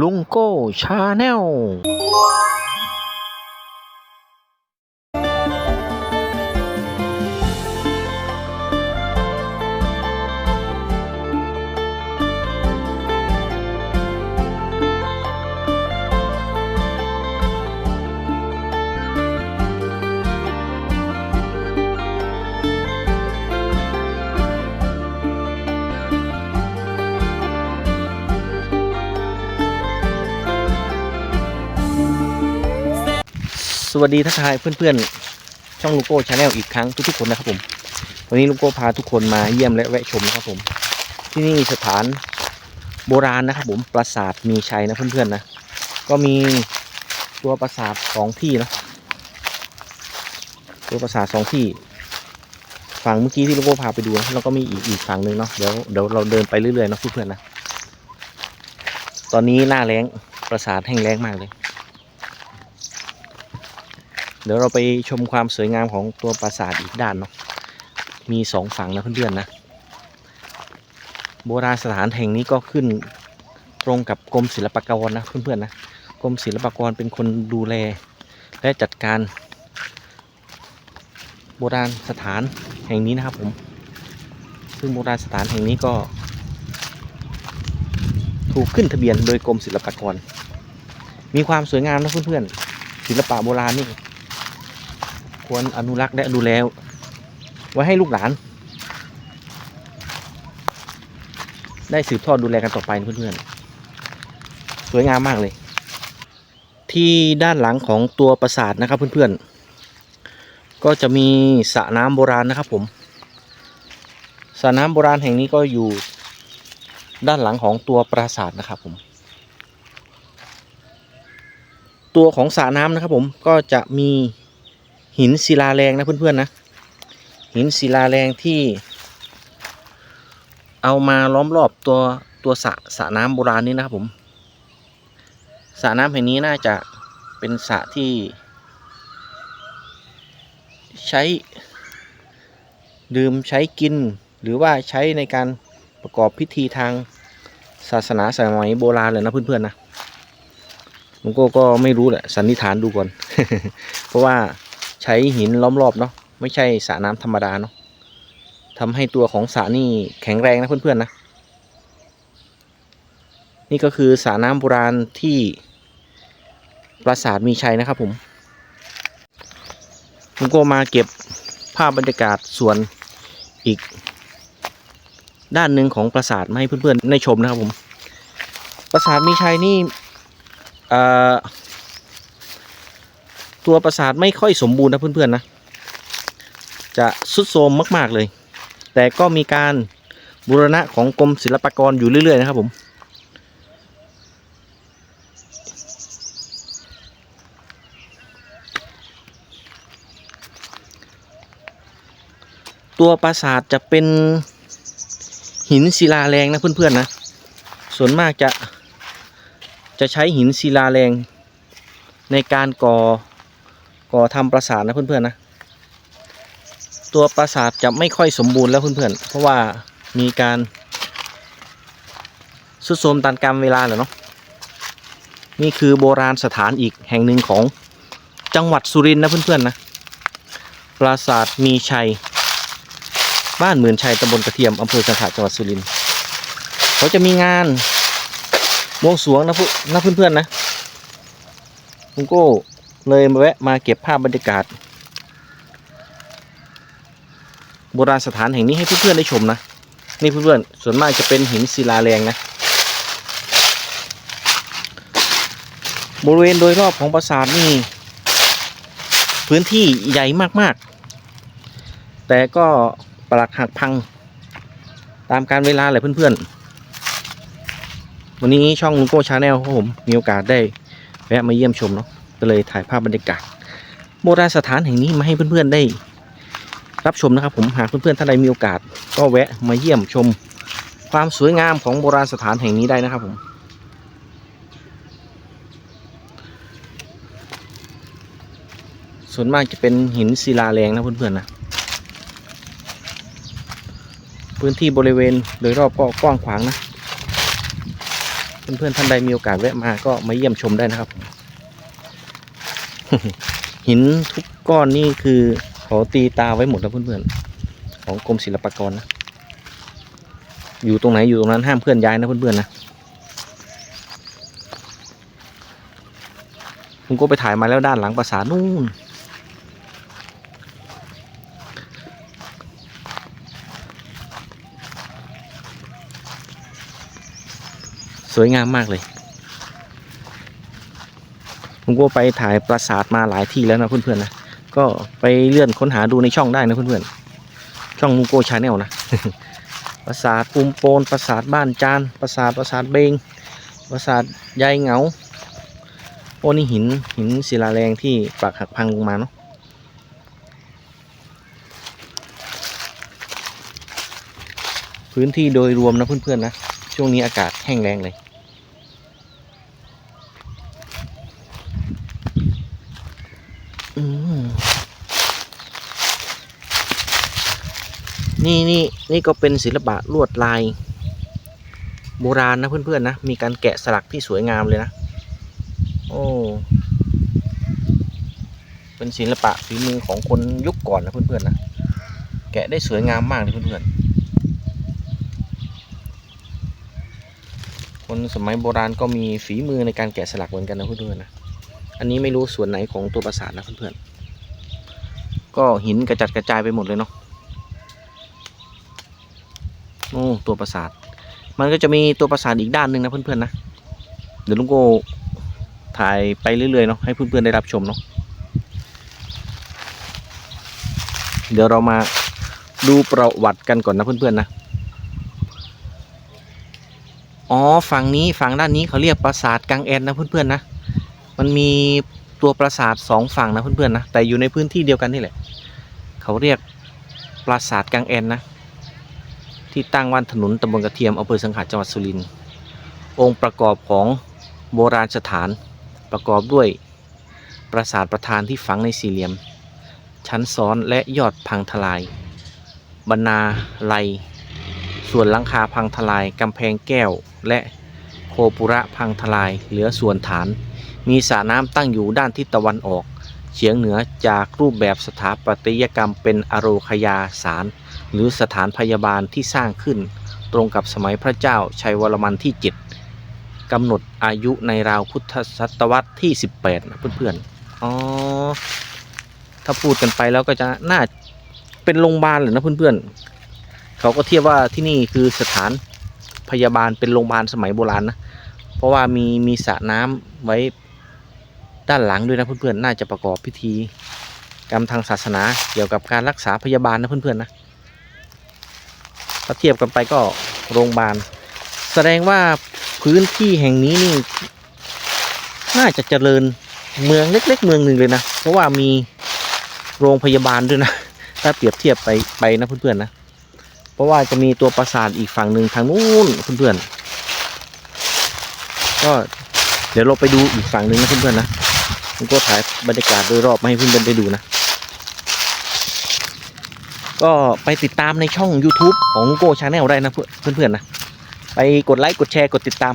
ลุงโก้ชาแนล สวัสดีทักทายเพื่อนๆ ช่องลุงโก้ชาแนลอีกครั้งทุกๆคนนะครับผม วันนี้ลุงโก้พาทุกคนมาเยี่ยมและแวะชมนะครับผม ที่นี่สถานโบราณนะครับผมปราสาทมีชัยนะเพื่อนๆนะ ก็มีตัวปราสาทสองที่นะตัวปราสาทสองที่ ฝั่งเมื่อกี้ที่ลุงโก้พาไปดูนะแล้วก็มีอีกอีกฝั่งหนึ่งเนาะเดี๋ยวเดี๋ยวเราเดินไปเรื่อยๆนะเพื่อนๆนะ ตอนนี้หน้าแล้งปราสาทแห้งแล้งมากเลย ดี๋ยวเราไปชมความสวยงามของตัวปราสาทอีกด้านเนาะมีสองฝั่งนะเพื่อนๆนะ โบราณสถานแห่งนี้ก็ขึ้นตรงกับกรมศิลปากรนะเพื่อนๆนะกรมศิลปากรเป็นคนดูแล และจัดการโบราณสถานแห่งนี้นะครับผม ซึ่งโบราณสถานแห่งนี้ก็ ถูกขึ้นทะเบียนโดยกรมศิลปากร มีความสวยงามนะเพื่อนๆ ศิลปะโบราณนี่ ควรอนุรักษ์และดูแลไว้ให้ลูกหลาน ได้สืบทอดดูแลกันต่อไปเพื่อนๆ สวยงามมากเลย ที่ด้านหลังของตัวปราสาทนะครับเพื่อนๆ ก็จะมีสระน้ำโบราณนะครับผมสระน้ำโบราณแห่งนี้ก็อยู่ด้านหลังของตัวปราสาทนะครับผม ตัวของสระน้ำนะครับผมก็จะมี หินศิลาแรงนะเพื่อนๆนะหินศิลาแรงที่ เอามาล้อมรอบตัวตัวสระสระน้ำโบราณนี้นะครับผมสระน้ำแห่งนี้น่าจะเป็นสระที่ ใช้ดื่มใช้กิน หรือว่าใช้ในการประกอบพิธีทางศาสนาสมัยโบราณเลยนะเพื่อนๆนะลุงโก้ก็ไม่รู้แหละสันนิษฐานดูก่อน เพราะว่า ใช้หินล้อมรอบเนาะไม่ใช่สระน้ำธรรมดาเนาะทำให้ตัวของสระนี่แข็งแรงนะเพื่อนๆนะ นี่ก็คือสระน้ำโบราณที่ปราสาทมีชัยนะครับผมผมก็มาเก็บภาพบรรยากาศส่วนอีก ด้านหนึ่งของปราสาทมาให้เพื่อนๆได้ชมนะครับผม ปราสาทมีชัยนี่เอ่อ ตัวปราสาทไม่ค่อยสมบูรณ์นะเพื่อนๆนะ จะสุดโทรมมากๆเลย แต่ก็มีการบูรณะของกรมศิลปากรอยู่เรื่อยๆนะครับผม ตัวปราสาทจะเป็นหินศิลาแรงนะเพื่อนๆนะ ส่วนมากจะจะใช้หินศิลาแรงในการก่อ ก่อทำปราสาทนะเพื่อนๆนะ ตัวปราสาทจะไม่ค่อยสมบูรณ์แล้วเพื่อนๆเพราะว่ามีการสุดโทมตามกาลเวลาเหรอเนาะนี่คือโบราณสถานอีกแห่งหนึ่งของจังหวัดสุรินทร์นะเพื่อนๆนะปราสาทมีชัย บ้านหมื่นชัยตำบลกระเทียมอำเภอสังขะจังหวัดสุรินทร์เขาจะมีงานวงสวงนะเพื่อนๆนะลุงโก้ เลยแวะมาเก็บภาพบรรยากาศ โบราณสถานแห่งนี้ให้เพื่อนๆได้ชมนะ นี่เพื่อนๆส่วนมากจะเป็นหินศิลาแรงนะ บริเวณโดยรอบของปราสาทนี่ พื้นที่ใหญ่มากๆ แต่ก็ปลักหักพังตามการเวลาแหละเพื่อนๆ วันนี้ช่องลุงโก้ชาแนลของผม มีโอกาสได้แวะมาเยี่ยมชมเนาะ ก็เลยถ่ายภาพบรรยากาศโบราณสถานแห่งนี้มาให้เพื่อนๆได้ รับชมนะครับ ผมหากเพื่อนๆท่านใดมีโอกาส ก็แวะมาเยี่ยมชมความสวยงามของโบราณสถานแห่งนี้ได้นะครับผมส่วนมากจะเป็นหินศิลาแรงนะเพื่อนๆนะพื้นที่บริเวณโดยรอบก็กว้างขวางนะ เพื่อนๆท่านใดมีโอกาสแวะมาก็มาเยี่ยมชมได้นะครับ หินทุกก้อนนี่คือเขาตีตาไว้หมดนะเพื่อนๆของกรมศิลปากรนะ อยู่ตรงไหนอยู่ตรงนั้นห้ามเคลื่อนย้ายนะเพื่อนๆนะผมก็ไปถ่ายมาแล้วด้านหลังปราสาทนู่น สวยงามมากเลย ผมก็ไปถ่ายปราสาทมาหลายที่แล้วนะเพื่อนๆนะก็ไปเลื่อนค้นหาดูในช่องได้นะเพื่อนๆช่องมุโกชาแนลนะปราสาทภูมิโปนปราสาทบ้านจานปราสาทปราสาทเบงปราสาทยายเหงาโอ้นี่หินหินศิลาแรงที่ปรักหักพังลงมาเนาะพื้นที่โดยรวมนะเพื่อนๆนะช่วงนี้อากาศแห้งแรงเลย นี่นี่นี่ก็เป็นศิลปะลวดลาย โบราณนะเพื่อนๆนะ มีการแกะสลักที่สวยงามเลยนะ โอ้เป็นศิลปะฝีมือของคนยุคก่อนนะเพื่อนๆนะ แกะได้สวยงามมากเลยเพื่อนๆ คนสมัยโบราณก็มีฝีมือในการแกะสลักเหมือนกันนะเพื่อนๆนะ อันนี้ไม่รู้ส่วนไหนของตัวปราสาทนะเพื่อนๆ ก็หินกระจัดกระจายไปหมดเลยเนาะ โอ้ตัวปราสาท มันก็จะมีตัวปราสาทอีกด้านหนึ่งนะเพื่อนๆนะ เดี๋ยวลุงโก้ถ่ายไปเรื่อยๆเนาะให้เพื่อนๆได้รับชมเนาะ เดี๋ยวเรามาดูประวัติกันก่อนนะเพื่อนๆนะ อ๋อฝั่งนี้ฝั่งด้านนี้เขาเรียกปราสาทกังแอนนะเพื่อนๆนะ มันมีตัวปราสาทสองฝั่งนะเพื่อนๆนะ แต่อยู่ในพื้นที่เดียวกันนี่แหละ เขาเรียกปราสาทกังแอนนะ ที่ตั้งวันถนนตำบลกระเทียมอำเภอสังขะจังหวัดสุรินทร์องค์ประกอบของโบราณสถานประกอบด้วยปราสาทประธานที่ฝังในสี่เหลี่ยม ชั้นซ้อนและยอดพังทลาย บรรณาลัยส่วนหลังคาพังทลายกำแพงแก้วและโคปุระพังทลายเหลือส่วนฐาน มีสระน้ำตั้งอยู่ด้านทิศตะวันออก เฉียงเหนือจากรูปแบบสถาปัตยกรรมเป็นอโรคยาสาร หรือสถานพยาบาลที่สร้างขึ้น ตรงกับสมัยพระเจ้าชัยวรมันที่ 7กำหนดอายุในราวพุทธศตวรรษที่ 18นะเพื่อนๆอ๋อถ้าพูดกันไปแล้วก็จะน่าเป็นโรงพยาบาลเลยนะเพื่อนๆเขาก็เทียบว่าที่นี่คือสถานพยาบาลเป็นโรงพยาบาลสมัยโบราณนะเพราะว่ามีมีสระน้ำไว้ด้านหลังด้วยนะเพื่อนๆน่าจะประกอบพิธีกรรมทางศาสนาเกี่ยวกับการรักษาพยาบาลนะเพื่อนๆนะ ถ้าเทียบกันไปก็โรงพยาบาล แสดงว่าพื้นที่แห่งนี้นี่ น่าจะเจริญเมืองเล็ก ๆ เมืองหนึ่งเลยนะ เพราะว่ามีโรงพยาบาลด้วยนะ ถ้าเปรียบเทียบไปไปนะเพื่อนๆนะ เพราะว่าจะมีตัวปราสาทอีกฝั่งหนึ่งทางนู้นเพื่อนๆ ก็เดี๋ยวเราไปดูอีกฝั่งหนึ่งนะเพื่อนๆนะผมก็ถ่ายบรรยากาศโดยรอบมาให้เพื่อนๆได้ดูนะ ก็ไปติดตามในช่อง YouTube ของโกชาแนลได้นะเพื่อนๆนะ ไปกดไลค์กดแชร์กดติดตาม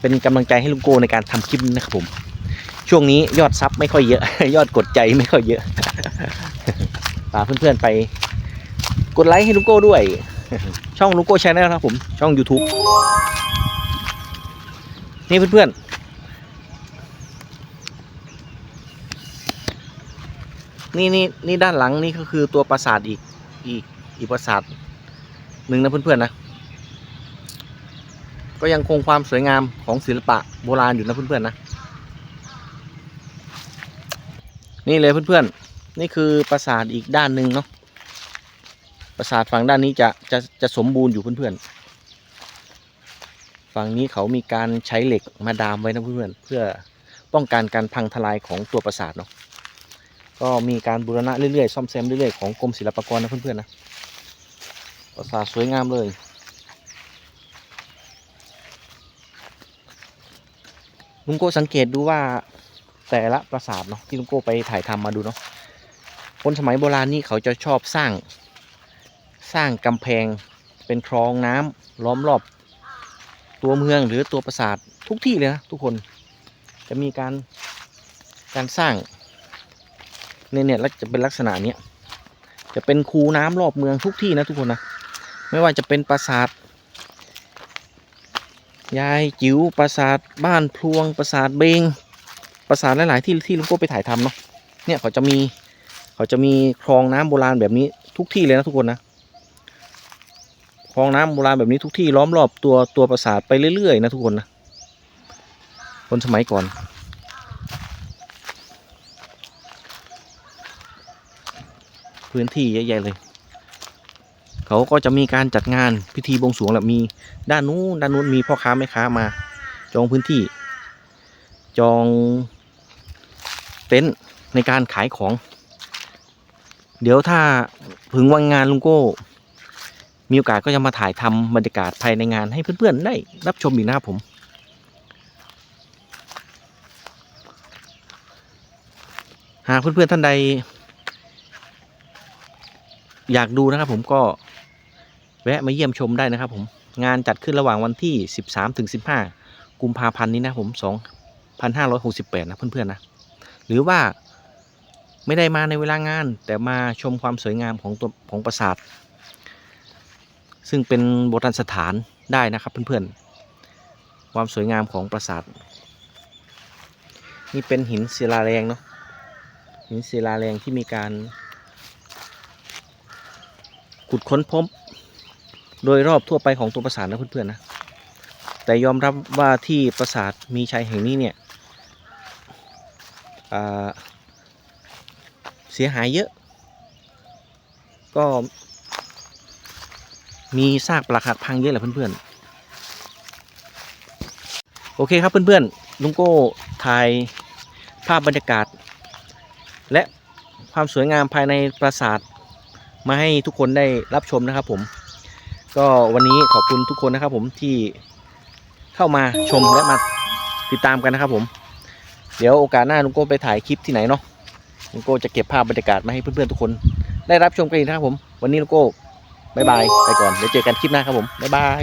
เป็นกำลังใจให้ลุงโกในการทำคลิปนะครับผม ช่วงนี้ยอดซับไม่ค่อยเยอะ ยอดกดใจไม่ค่อยเยอะฝากเพื่อนๆไปกดไลค์ให้ลุงโก้ด้วย ช่องลุงโก้ชาแนลครับผมช่อง YouTube นี่เพื่อนๆ นี่นี่นี่ด้านหลังนี่ก็คือตัวปราสาทอีก อีกอีกปราสาทหนึ่งนะเพื่อนๆนะ ก็ยังคงความสวยงามของศิลปะโบราณอยู่นะเพื่อนๆนะ นี่เลยเพื่อนๆ นี่คือปราสาทอีกด้านหนึ่งเนาะ ปราสาทฝั่งด้านนี้จะจะจะสมบูรณ์อยู่เพื่อนๆ ฝั่งนี้เขามีการใช้เหล็กมาดามไว้นะเพื่อนๆเพื่อป้องกันการพังทลายของตัวปราสาทเนาะ ก็มีการบูรณะเรื่อยๆซ่อมแซมเรื่อยๆของกรมศิลปากรนะเพื่อนๆนะปราสาทสวยงามเลยลุงโก้สังเกตดูว่าแต่ละปราสาทเนาะที่ลุงโก้ไปถ่ายทำมาดูเนาะคนสมัยโบราณนี่เขาจะชอบสร้างสร้างกำแพงเป็นคลองน้ำล้อมรอบ ตัวเมืองหรือตัวปราสาททุกที่เลยนะทุกคนจะมีการการสร้าง เนี่ยเนี่ยจะเป็นลักษณะเนี้ยจะเป็นคูน้ำรอบเมืองทุกที่นะทุกคนนะไม่ว่าจะเป็นปราสาทยายจิ๋วปราสาทบ้านพลวงปราสาทเบงปราสาทหลาย ๆ ที่ที่ลุงโก้ไปถ่ายทำเนาะเนี่ยเขาจะมีเขาจะมีคลองน้ำโบราณแบบนี้ทุกที่เลยนะทุกคนนะคลองน้ำโบราณแบบนี้ทุกที่ล้อมรอบตัวตัวปราสาทไปเรื่อย ๆ นะทุกคนนะคนสมัยก่อน พื้นที่เยอะแยะเลย เขาก็จะมีการจัดงานพิธีบวงสรวงแหละมีด้านนู้นด้านนู้นมีพ่อค้าแม่ค้ามา จองพื้นที่ จองเต็นท์ในการขายของ เดี๋ยวถ้าถึงวันงานลุงโก้ มีโอกาสก็จะมาถ่ายทำบรรยากาศภายในงานให้เพื่อนๆได้รับชมอีกนะครับผมหากเพื่อนๆท่านใด อยากดูนะครับผมก็แวะมาเยี่ยมชมได้นะครับผมงานจัดขึ้นระหว่างวันที่ 13ถึง15 กุมภาพันธ์นี้นะผม2568 นะเพื่อนๆนะ หรือว่าไม่ได้มาในเวลางาน แต่มาชมความสวยงามของตัวของปราสาท ซึ่งเป็นโบราณสถานได้นะครับเพื่อนๆ ความสวยงามของปราสาท นี่เป็นหินศิลาแรงเนาะหินศิลาแรงที่มีการ ขุดค้นพบ โดยรอบทั่วไปของตัวปราสาทนะเพื่อนๆนะ แต่ยอมรับว่าที่ปราสาทมีชัยแห่งนี้เนี่ยเสียหายเยอะ ก็มีซากปลักหักพังเยอะแหละเพื่อนๆ โอเคครับเพื่อนๆ ลุงโก้ถ่ายภาพบรรยากาศ และความสวยงามภายในปราสาท มาให้ทุกคนได้รับชมนะครับผม ก็วันนี้ขอบคุณทุกคนนะครับ ผมที่เข้ามาชมและมาติดตามกันนะครับ ผม เดี๋ยวโอกาสหน้าลุงโก้ไปถ่ายคลิปที่ไหนเนาะลุงโก้จะเก็บภาพบรรยากาศมาให้เพื่อนๆทุกคน ได้รับชมกันอีกนะครับผม วันนี้ลุงโก้บายบายไปก่อนเดี๋ยวเจอกันคลิปหน้าครับผมบายบาย